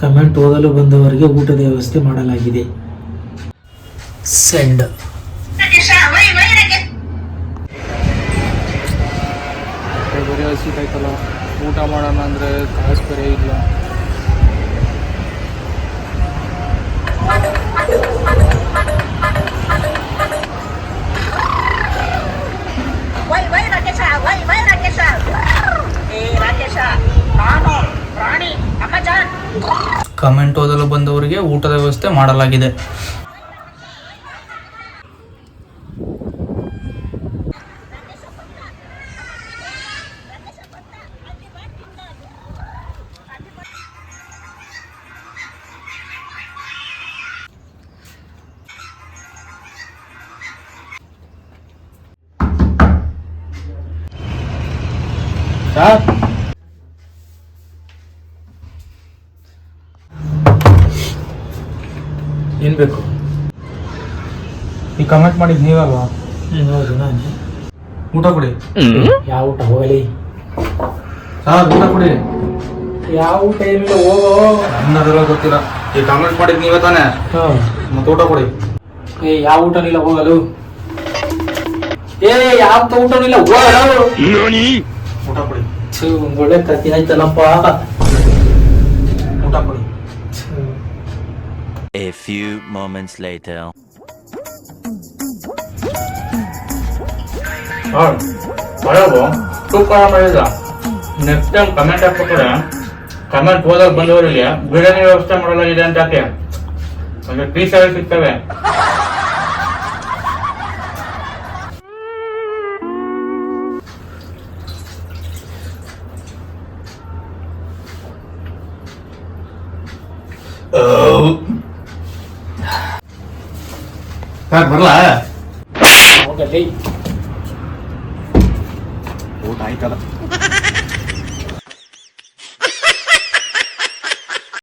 Comment ಓದಲು ಬಂದವರಿಗೆ ಊಟದ ವ್ಯವಸ್ಥೆ ಮಾಡಲಾಗಿದೆ. ಸೆಂಡ್. ಊಟ ಮಾಡೋಣ ಅಂದರೆ ಕಾಸು ಬೇರೆ ಕಮೆಂಟ್ ಓದಲು ಬಂದವರಿಗೆ ಊಟದ ವ್ಯವಸ್ಥೆ ಮಾಡಲಾಗಿದೆ. ಸರ್? ಏನು ಬೇಕು? ಈ ಕಮೆಂಟ್ ಮಾಡಿದ್ ನೀವಲ್ವಾ? ಹೌದು ನಾನು ಊಟ ಕೊಡಿ. ಯಾವ ಊಟ ಹೋಗಲಿ? ಸರ್ ಊಟ ಕೊಡಿ. ಯಾವ ಊಟ ಏನಿಲ್ಲ ಹೋಗೋ. ನನ್ನದೆಲ್ಲ ಗೊತ್ತಿಲ್ಲ. ಈ ಕಮೆಂಟ್ ಮಾಡಿದ್ ನೀವೇ ತಾನೇ? ಮತ್ತೆ ಊಟ ಕೊಡಿ. ಏ ಯಾವ ಊಟನಿಲ್ಲ ಹೋಗಲು. ಏ ಯಾವ ಊಟನಿಲ್ಲ ಹೋಗಲು. ಊಟ ಕೊಡಿ. ಒಂದೊಳ್ಳೆ ಒಂದ್ ಒಳ್ಳೆ ಕತ್ತಿ ಆಯ್ತಲ್ಲಪ್ಪ. ಊಟ ಕೊಡಿ. A few moments later. Sir ಒಳಗು ಸೂಪರ್ ಮಾಡಿದ ನೆಕ್ಸ್ಟ್ ಟೈಮ್ ಕಮೆಂಟ್ ಹಾಕ್ಬೇಕಾದ್ರೆ ಕಮೆಂಟ್ ಓದಕ್ ಬಂದವರಿಗೆ ಬಿರಿಯಾನಿ ವ್ಯವಸ್ಥೆ ಮಾಡಲಾಗಿದೆ ಅಂತ ಯಾಕೆ ಅಂದ್ರೆ ಪೀಸ್ ಎಲ್ಲ ಸಿಗ್ತವೆ ಸರ್ ಬರಲಾ ಹೋಗಲಿ ಊಟ ಆಯ್ತಲ್ಲ